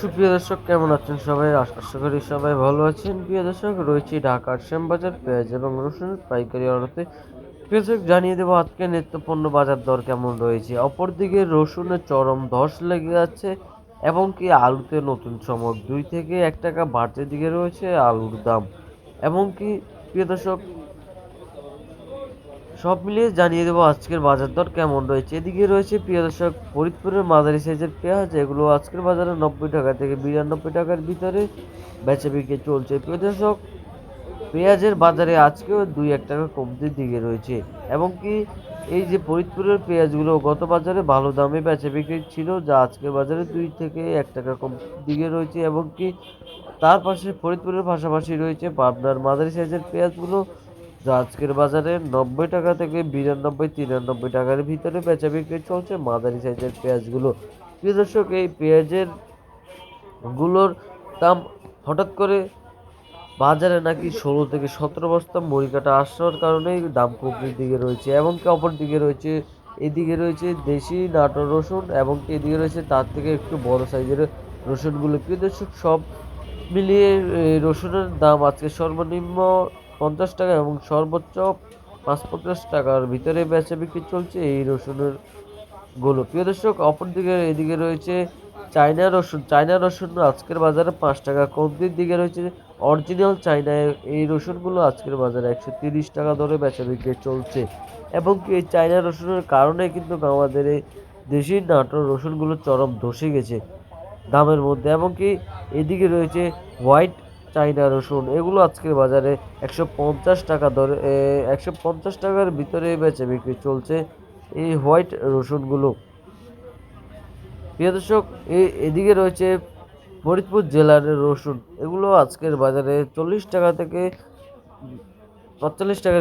সুপ্রিয় দর্শক, কেমন আছেন সবাই? আশা করি সবাই ভালো আছেন। প্রিয় দর্শক, রয়েছে ঢাকার শ্যামবাজার পেঁয়াজ এবং রসুনের পাইকারি অর্থে দর্শক, জানিয়ে দেবো আজকে নিত্যপণ্য বাজার দর কেমন রয়েছে। অপরদিকে রসুনের চরম ধস লেগে যাচ্ছে এবং কি আলুতে নতুন চমক দুই থেকে এক টাকা বাড়তির দিকে রয়েছে আলুর দাম। এবং কি, প্রিয় দর্শক সব মিলিয়ে জানিয়ে দেবো আজকের বাজার দর কেমন রয়েছে। এদিকে রয়েছে প্রিয় দর্শক, ফরিদপুরের মাঝারি সাইজের পেঁয়াজ, এগুলো আজকের বাজারে নব্বই টাকা থেকে বিরানব্বই টাকার ভিতরে বেচা বিক্রি চলছে। প্রিয় দর্শক, পেঁয়াজের বাজারে আজকেও দুই এক টাকা কমতির দিকে রয়েছে। এবং কি এই যে ফরিদপুরের পেঁয়াজগুলো গত বাজারে ভালো দামে বেচা বিক্রি ছিল, যা আজকের বাজারে দুই থেকে এক টাকা কম দিকে রয়েছে। এবং কি তার পাশে ফরিদপুরের পাশাপাশি রয়েছে পাবনার মাঝারি সাইজের পেঁয়াজগুলো যা আজকের বাজারে নব্বই টাকা থেকে বিরানব্বই, তিরানব্বই টাকার ভিতরে বেচা বিক্রি চলছে মাঝারি সাইজের পেঁয়াজগুলো। প্রিয় দর্শক, এই পেঁয়াজেরগুলোর দাম হঠাৎ করে বাজারে নাকি ষোলো থেকে সতেরো বস্তা মুড়ি কাটা আসার কারণেই দাম কমতির দিকে রয়েছে এবং কি অপর দিকে রয়েছে, এদিকে রয়েছে দেশি নাটোর রসুন এবং এদিকে রয়েছে তার থেকে একটু বড় সাইজের রসুনগুলো। প্রিয় দর্শক, সব মিলিয়ে রসুনের দাম আজকে সর্বনিম্ন পঞ্চাশ টাকা এবং সর্বোচ্চ পাঁচ পঞ্চাশ টাকার ভিতরে বেচা বিক্রি চলছে এই রসুনেরগুলো। প্রিয় দর্শক অপরদিকে এদিকে রয়েছে চায়না রসুন। চায়না রসুন আজকের বাজারে পাঁচ টাকা কমতির দিকে রয়েছে। অরিজিনাল চায়না এই রসুনগুলো আজকের বাজারে একশো তিরিশ টাকা দরে বেচা বিক্রি চলছে। এবং এই চায়না রসুনের কারণে কিন্তু আমাদের এই দেশি নাটোর রসুনগুলো চরম ধসে গেছে দামের মধ্যে। এবং কি এদিকে রয়েছে হোয়াইট চাইনা রসুন, এগুলো আজকের বাজারে একশো পঞ্চাশ টাকা দরে একশো পঞ্চাশ টাকার ভিতরে বেচে বিক্রি চলছে এই হোয়াইট রসুনগুলো। প্রিয় দর্শক এদিকে রয়েছে ফরিদপুর জেলার রসুন। এগুলো আজকের বাজারে চল্লিশ টাকা থেকে পঁয়তাল্লিশ টাকা